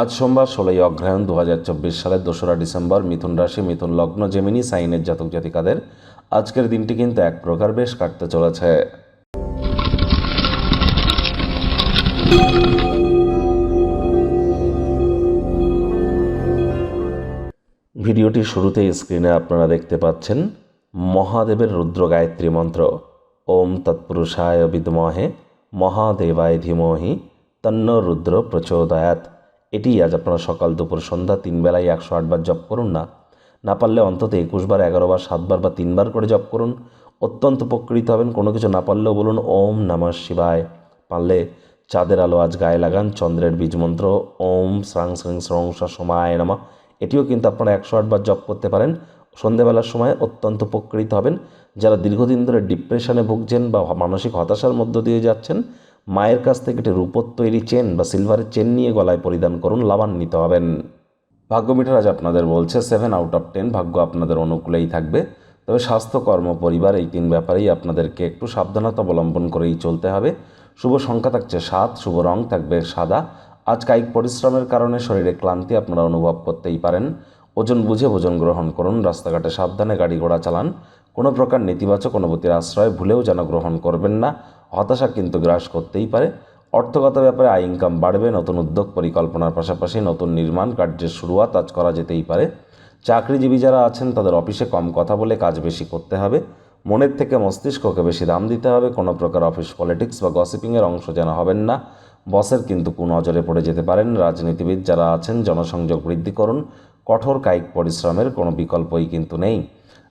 আজ সোমবার, ষোলোই অগ্রায়ণ দু হাজার চব্বিশ সালের দোসরা ডিসেম্বর, মিথুন রাশি, মিথুন লগ্ন, জেমিনি, সাইনের জাতক জাতিকাদের আজকের দিনটি কিন্তু এক প্রকার বেশ কাটতে চলেছে। ভিডিওটির শুরুতেই স্ক্রিনে আপনারা দেখতে পাচ্ছেন মহাদেবের রুদ্র গায়ত্রী মন্ত্র। ওম তৎপুরুষায় বিদমহে মহাদেবায় ধীমহি তন্ন রুদ্র প্রচোদয়াত এটি আজ আপনারা সকাল দুপুর সন্ধ্যা তিন বেলায় একশো আটবার জপ করুন না। না পারলে অন্তত একুশ বার, এগারো বার সাতবার বা তিনবার করে জপ করুন। অত্যন্ত উপকৃত হবেন। কোনো কিছু না পারলেও বলুন, ওম নমঃ শিবায়। পারলে চাঁদের আলো আজ গায়ে লাগান, চন্দ্রের বীজ মন্ত্র, ওম স্রাং স্রিং স্রং সময় নামা। এটিও কিন্তু আপনারা একশো আটবার জপ করতে পারেন। সন্ধেবেলার সময় অত্যন্ত উপকৃত হবেন। যারা দীর্ঘদিন ধরে ডিপ্রেশনে ভুগছেন বা মানসিক হতাশার মধ্য দিয়ে যাচ্ছেন মায়ের কাছ থেকে একটি রূপোর তৈরি চেন বা সিলভারের চেন নিয়ে গলায় পরিধান করুন, লাভান্বিত হবেন। ভাগ্য মিটার আজ আপনাদের বলছে সেভেন আউট অফ টেন ভাগ্য আপনাদের অনুকূলেই থাকবে। তবে স্বাস্থ্য, কর্ম, পরিবার এই তিন ব্যাপারেই আপনাদেরকে একটু সাবধানতা অবলম্বন করেই চলতে হবে। শুভ সংখ্যা থাকছে সাত, শুভ রং থাকবে সাদা। আজ কায়িক পরিশ্রমের কারণে শরীরে ক্লান্তি আপনারা অনুভব করতেই পারেন। ওজন বুঝে ভোজন গ্রহণ করুন, রাস্তাঘাটে সাবধানে গাড়ি ঘোড়া চালান। কোনো প্রকার নেতিবাচক অনুভূতির আশ্রয় ভুলেও যেন গ্রহণ করবেন না। হতাশা কিন্তু গ্রাস করতেই পারে। অর্থগত ব্যাপারে আয় ইনকাম বাড়বে, নতুন উদ্যোগ পরিকল্পনার পাশাপাশি নতুন নির্মাণ কার্যের শুরুয়াত আজ করা যেতেই পারে। চাকরিজীবী যারা আছেন, তাদের অফিসে কম কথা বলে কাজ বেশি করতে হবে। মনের থেকে মস্তিষ্ককে বেশি দাম দিতে হবে। কোনো প্রকার অফিস পলিটিক্স বা গসিপিংয়ের অংশ যেন হবেন না। বসের কিন্তু নজরে পড়ে যেতে পারেন। রাজনীতিবিদ যারা আছেন, জনসংযোগ বৃদ্ধি করুন। কঠোর কায়িক পরিশ্রমের কোনো বিকল্পই কিন্তু নেই।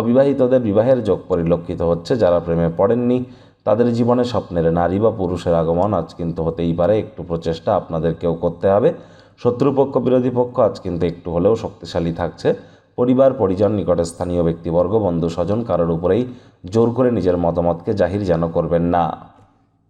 অবিবাহিতদের বিবাহের যোগ পরিলক্ষিত হচ্ছে, যারা প্রেমে পড়েননি। তাদের জীবনে স্বপ্নের নারী বা পুরুষের আগমন আজ কিন্তু হতেই পারে। একটু প্রচেষ্টা আপনাদেরকেও করতে হবে। শত্রুপক্ষ, বিরোধী পক্ষ আজ কিন্তু একটু হলেও শক্তিশালী থাকছে। পরিবার, পরিজন, নিকটে স্থানীয় ব্যক্তিবর্গ বন্ধু স্বজন কারোর উপরেই জোর করে নিজের মতামতকে জাহির যেন করবেন না।